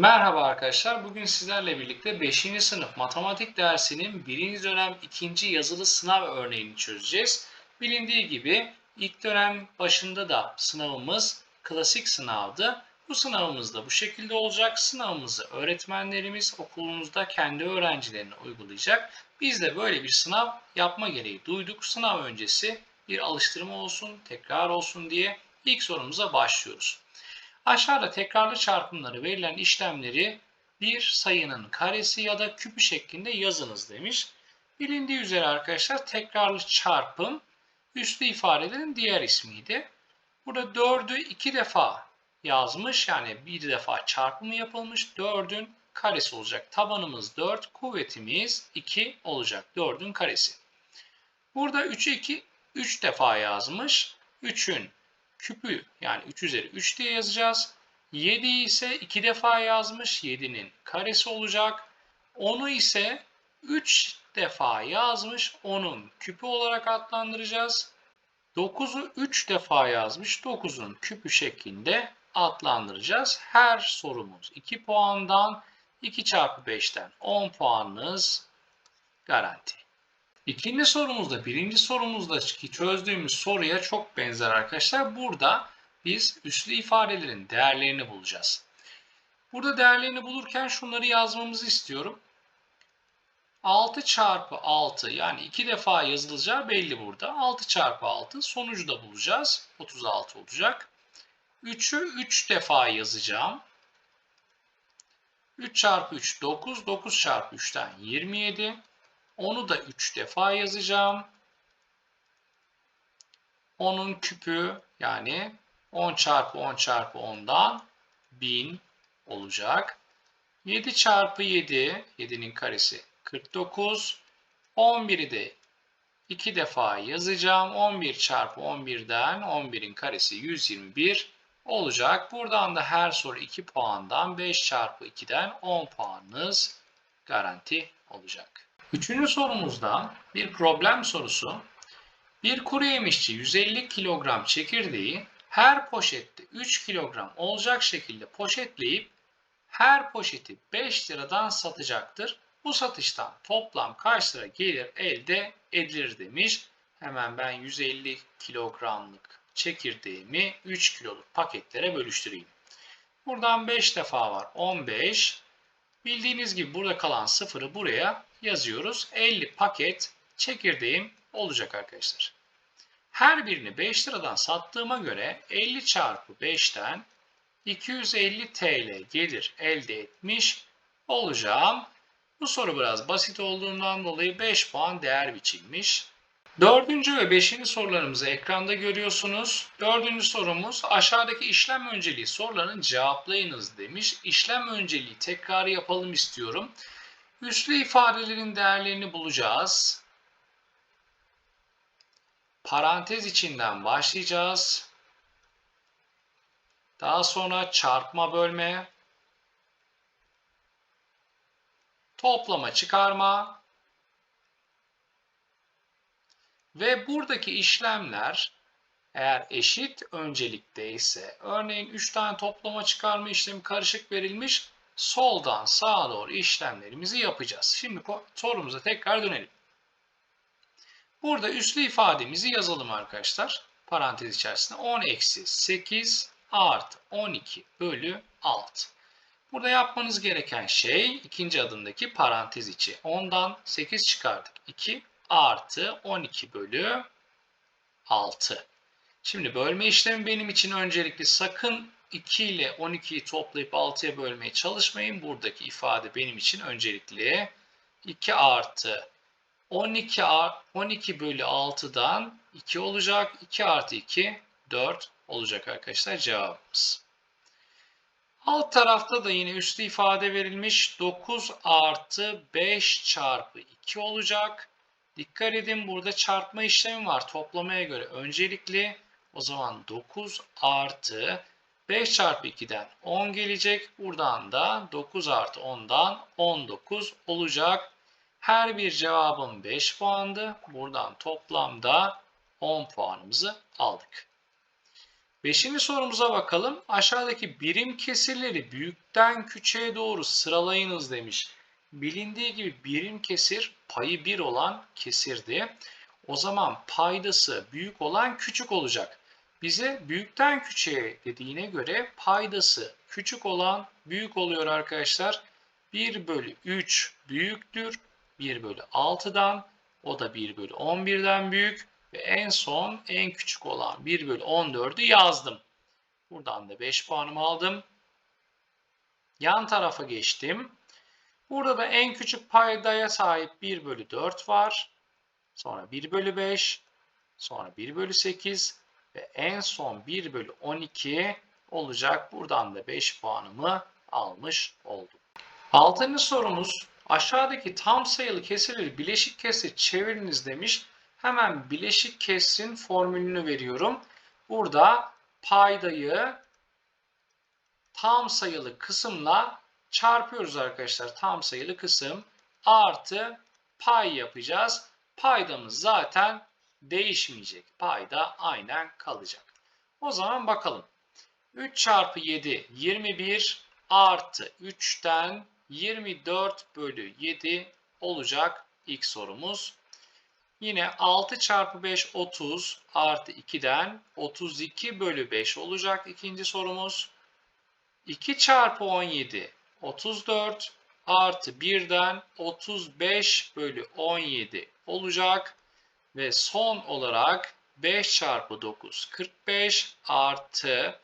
Merhaba arkadaşlar. Bugün sizlerle birlikte 5. sınıf matematik dersinin 1. dönem 2. yazılı sınav örneğini çözeceğiz. Bilindiği gibi ilk dönem başında da sınavımız klasik sınavdı. Bu sınavımız da bu şekilde olacak. Sınavımızı öğretmenlerimiz okulumuzda kendi öğrencilerine uygulayacak. Biz de böyle bir sınav yapma gereği duyduk. Sınav öncesi bir alıştırma olsun, tekrar olsun diye ilk sorumuza başlıyoruz. Aşağıda tekrarlı çarpımları verilen işlemleri bir sayının karesi ya da küpü şeklinde yazınız demiş. Bilindiği üzere arkadaşlar tekrarlı çarpım üslü ifadelerin diğer ismiydi. Burada 4'ü iki defa yazmış yani bir defa çarpımı yapılmış 4'ün karesi olacak. Tabanımız 4, kuvvetimiz 2 olacak. 4'ün karesi. Burada 3'ü 2 3 defa yazmış. 3'ün küpü yani 3 üzeri 3 diye yazacağız. 7 ise 2 defa yazmış. 7'nin karesi olacak. 10'u ise 3 defa yazmış. Onun küpü olarak adlandıracağız. 9'u 3 defa yazmış. 9'un küpü şeklinde adlandıracağız. Her sorumuz 2 puandan 2 çarpı 5'ten 10 puanınız garanti. İkinci sorumuzda birinci sorumuzdaki çözdüğümüz soruya çok benzer arkadaşlar. Burada biz üslü ifadelerin değerlerini bulacağız. Burada değerlerini bulurken şunları yazmamızı istiyorum. 6 çarpı 6 yani 2 defa yazılacağı belli burada. 6 çarpı 6 sonucu da bulacağız. 36 olacak. 3'ü 3 defa yazacağım. 3 çarpı 3 9. 9 çarpı 3'ten 27. Onu da 3 defa yazacağım. Onun küpü yani 10 çarpı 10 çarpı 10'dan 1000 olacak. 7 çarpı 7, 7'nin karesi 49. 11'i de 2 defa yazacağım. 11 çarpı 11'den 11'in karesi 121 olacak. Buradan da her soru 2 puandan 5 çarpı 2'den 10 puanınız garanti olacak. Üçüncü sorumuzda bir problem sorusu. Bir kuru yemişçi 150 kilogram çekirdeği her poşette 3 kilogram olacak şekilde poşetleyip her poşeti 5 liradan satacaktır. Bu satıştan toplam kaç lira gelir elde edilir demiş. Hemen ben 150 kilogramlık çekirdeğimi 3 kiloluk paketlere bölüştüreyim. Buradan 5 defa var 15. Bildiğiniz gibi burada kalan sıfırı buraya yazıyoruz. 50 paket çekirdeğim olacak arkadaşlar. Her birini 5 liradan sattığıma göre 50 çarpı 5'ten 250 TL gelir elde etmiş olacağım. Bu soru biraz basit olduğundan dolayı 5 puan değer biçilmiş. Dördüncü ve beşinci sorularımızı ekranda görüyorsunuz. Dördüncü sorumuz aşağıdaki işlem önceliği sorularını cevaplayınız demiş. İşlem önceliği tekrar yapalım istiyorum. Üslü ifadelerin değerlerini bulacağız. Parantez içinden başlayacağız. Daha sonra çarpma bölme, toplama çıkarma ve buradaki işlemler eğer eşit öncelikte ise örneğin 3 tane toplama çıkarma işlemi karışık verilmiş soldan sağa doğru işlemlerimizi yapacağız. Şimdi sorumuza tekrar dönelim. Burada üslü ifademizi yazalım arkadaşlar. Parantez içerisinde 10 eksi 8 artı 12 bölü 6. Burada yapmanız gereken şey ikinci adımdaki parantez içi. 10'dan 8 çıkardık. 2 artı 12 bölü 6. Şimdi bölme işlemi benim için öncelikli sakın 2 ile 12'yi toplayıp 6'ya bölmeye çalışmayın. Buradaki ifade benim için öncelikli. 2 artı 12, 12 bölü 6'dan 2 olacak. 2 artı 2 4 olacak arkadaşlar cevabımız. Alt tarafta da yine üslü ifade verilmiş. 9 artı 5 çarpı 2 olacak. Dikkat edin burada çarpma işlemi var. Toplamaya göre öncelikli. O zaman 9 artı 5 çarpı 2'den 10 gelecek. Buradan da 9 artı 10'dan 19 olacak. Her bir cevabım 5 puandı. Buradan toplamda 10 puanımızı aldık. Beşinci sorumuza bakalım. Aşağıdaki birim kesirleri büyükten küçüğe doğru sıralayınız demiş. Bilindiği gibi birim kesir payı 1 olan kesirdi. O zaman paydası büyük olan küçük olacak. Bize büyükten küçüğe dediğine göre paydası küçük olan büyük oluyor arkadaşlar. 1 bölü 3 büyüktür. 1 bölü 6'dan o da 1 bölü 11'den büyük. Ve en son en küçük olan 1 bölü 14'ü yazdım. Buradan da 5 puanımı aldım. Yan tarafa geçtim. Burada da en küçük paydaya sahip 1 bölü 4 var. Sonra 1 bölü 5. Sonra 1 bölü 8. Ve en son 1 bölü 12 olacak. Buradan da 5 puanımı almış oldum. Altıncı sorumuz aşağıdaki tam sayılı kesirleri bileşik kesir çeviriniz demiş. Hemen bileşik kesrin formülünü veriyorum. Burada paydayı tam sayılı kısımla çarpıyoruz arkadaşlar. Tam sayılı kısım artı pay yapacağız. Paydamız zaten değişmeyecek. Payda aynen kalacak. O zaman bakalım. 3 çarpı 7 21 artı 3'ten 24 bölü 7 olacak ilk sorumuz. Yine 6 çarpı 5 30 artı 2'den 32 bölü 5 olacak ikinci sorumuz. 2 çarpı 17 34 artı 1'den 35 bölü 17 olacak. Ve son olarak 5 çarpı 9 45 artı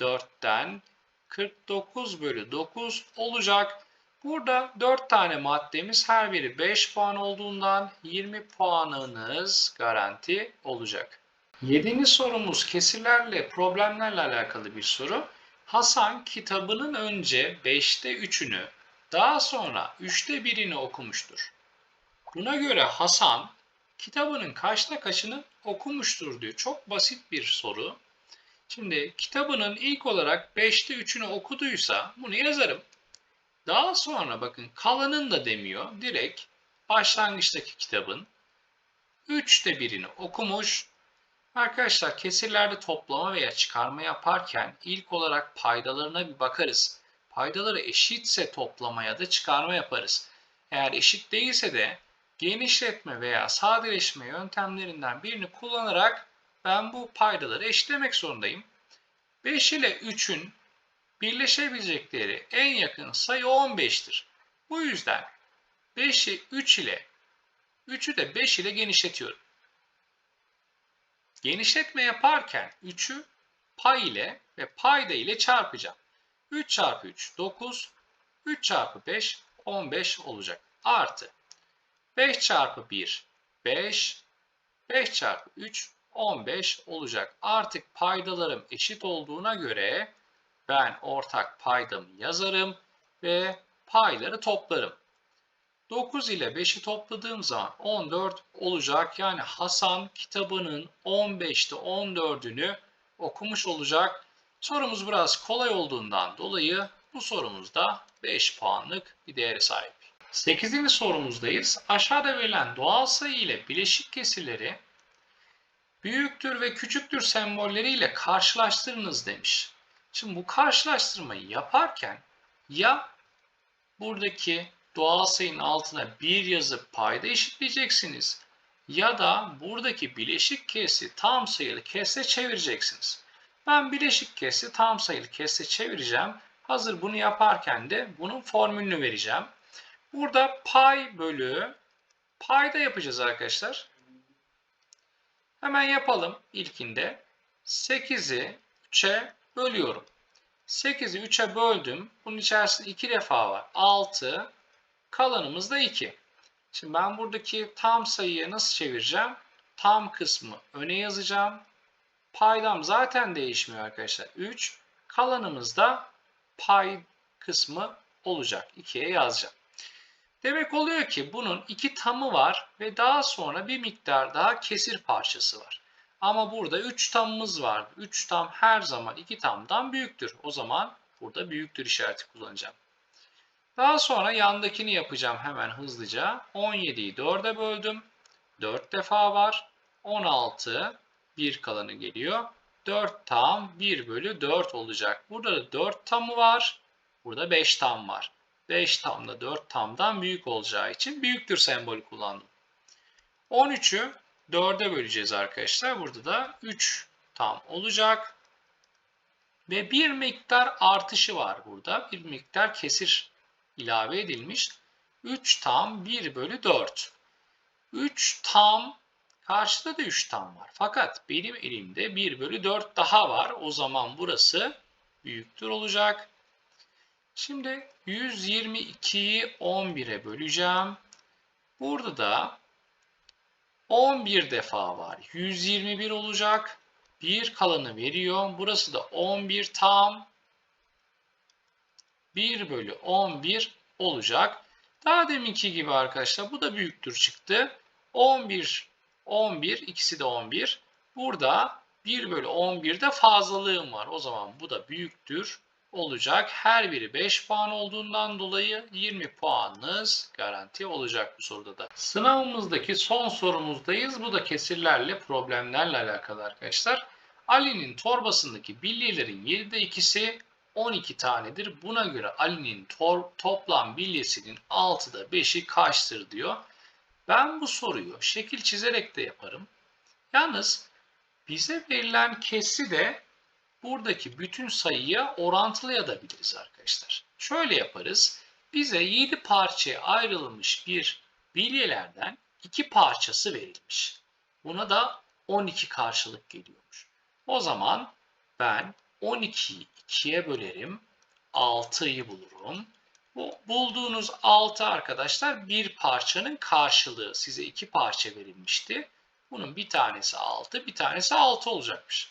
4'ten 49 bölü 9 olacak. Burada 4 tane maddemiz her biri 5 puan olduğundan 20 puanınız garanti olacak. 7. sorumuz kesirlerle problemlerle alakalı bir soru. Hasan kitabının önce 5'te 3'ünü daha sonra 3'te 1'ini okumuştur. Buna göre Hasan kitabının kaçta kaçını okumuştur diyor. Çok basit bir soru. Şimdi kitabının ilk olarak 5'te 3'ünü okuduysa bunu yazarım. Daha sonra bakın kalanın da demiyor. Direkt başlangıçtaki kitabın üçte birini okumuş. Arkadaşlar kesirlerde toplama veya çıkarma yaparken ilk olarak paydalarına bir bakarız. Paydaları eşitse toplama ya da çıkarma yaparız. Eğer eşit değilse de genişletme veya sadeleşme yöntemlerinden birini kullanarak ben bu paydaları eşitlemek zorundayım. 5 ile 3'ün birleşebilecekleri en yakın sayı 15'tir. Bu yüzden 5'i 3 ile 3'ü de 5 ile genişletiyorum. Genişletme yaparken 3'ü pay ile ve payda ile çarpacağım. 3 çarpı 3 9, 3 çarpı 5 15 olacak. Artı 5 çarpı 1 5, 5 çarpı 3 15 olacak. Artık paydalarım eşit olduğuna göre ben ortak paydamı yazarım ve payları toplarım. 9 ile 5'i topladığım zaman 14 olacak. Yani Hasan kitabının 15'te 14'ünü okumuş olacak. Sorumuz biraz kolay olduğundan dolayı bu sorumuzda 5 puanlık bir değere sahip. 8. sorumuzdayız. Aşağıda verilen doğal sayı ile bileşik kesirleri büyüktür ve küçüktür sembolleriyle karşılaştırınız demiş. Şimdi bu karşılaştırmayı yaparken ya buradaki doğal sayının altına 1 yazıp payda eşitleyeceksiniz ya da buradaki bileşik kesi tam sayılı kese çevireceksiniz. Ben bileşik kesi tam sayılı kese çevireceğim. Hazır bunu yaparken de bunun formülünü vereceğim. Burada pay bölü payda yapacağız arkadaşlar. Hemen yapalım ilkinde. 8'i 3'e bölüyorum. 8'i 3'e böldüm. Bunun içerisinde 2 defa var. 6. Kalanımız da 2. Şimdi ben buradaki tam sayıyı nasıl çevireceğim? Tam kısmı öne yazacağım. Paydam zaten değişmiyor arkadaşlar. 3. Kalanımız da pay kısmı olacak. 2'ye yazacağım. Demek oluyor ki bunun iki tamı var ve daha sonra bir miktar daha kesir parçası var. Ama burada 3 tamımız var. 3 tam her zaman 2 tamdan büyüktür. O zaman burada büyüktür işareti kullanacağım. Daha sonra yandakini yapacağım hemen hızlıca. 17'yi 4'e böldüm. 4 defa var. 16 bir kalanı geliyor. 4 tam 1 bölü 4 olacak. Burada da 4 tamı var. Burada 5 tam var. 5 tam da 4 tamdan büyük olacağı için büyüktür sembolü kullandım. 13'ü 4'e böleceğiz arkadaşlar. Burada da 3 tam olacak. Ve bir miktar artışı var burada. Bir miktar kesir ilave edilmiş. 3 tam 1 bölü 4. 3 tam karşıda da 3 tam var. Fakat benim elimde 1 bölü 4 daha var. O zaman burası büyüktür olacak. Şimdi 122'yi 11'e böleceğim. Burada da 11 defa var. 121 olacak. Bir kalanı veriyor. Burası da 11 tam 1 bölü 11 olacak. Daha deminki gibi arkadaşlar bu da büyüktür çıktı. 11, 11 ikisi de 11. Burada 1 bölü 11'de fazlalığım var. O zaman bu da büyüktür olacak. Her biri 5 puan olduğundan dolayı 20 puanınız garanti olacak bu soruda da. Sınavımızdaki son sorumuzdayız. Bu da kesirlerle, problemlerle alakalı arkadaşlar. Ali'nin torbasındaki bilyelerin 7'de ikisi 12 tanedir. Buna göre Ali'nin toplam bilyesinin 6'da 5'i kaçtır diyor. Ben bu soruyu şekil çizerek de yaparım. Yalnız bize verilen kesri de buradaki bütün sayıya orantılayabiliriz arkadaşlar. Şöyle yaparız. Bize 7 parçaya ayrılmış bir bilyelerden 2 parçası verilmiş. Buna da 12 karşılık geliyormuş. O zaman ben 12'yi 2'ye bölerim. 6'yı bulurum. Bu bulduğunuz 6 arkadaşlar bir parçanın karşılığı. Size 2 parça verilmişti. Bunun bir tanesi 6, bir tanesi 6 olacakmış.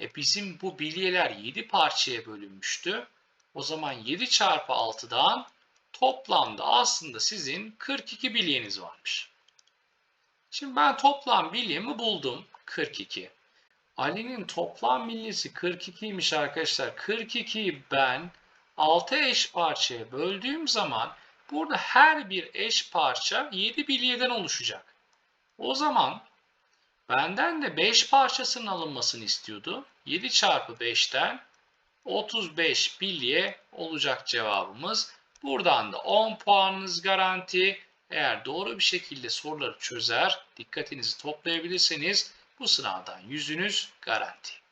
E bizim bu bilyeler 7 parçaya bölünmüştü. O zaman 7 çarpı 6'dan toplamda aslında sizin 42 bilyeniz varmış. Şimdi ben toplam bilyemi buldum. 42. Ali'nin toplam bilyesi 42'ymiş arkadaşlar. 42'yi ben 6 eş parçaya böldüğüm zaman burada her bir eş parça 7 bilyeden oluşacak. O zaman benden de 5 parçasının alınmasını istiyordu. 7 çarpı 5'ten 35 bilye olacak cevabımız. Buradan da 10 puanınız garanti. Eğer doğru bir şekilde soruları çözer, dikkatinizi toplayabilirseniz bu sınavdan yüzünüz garanti.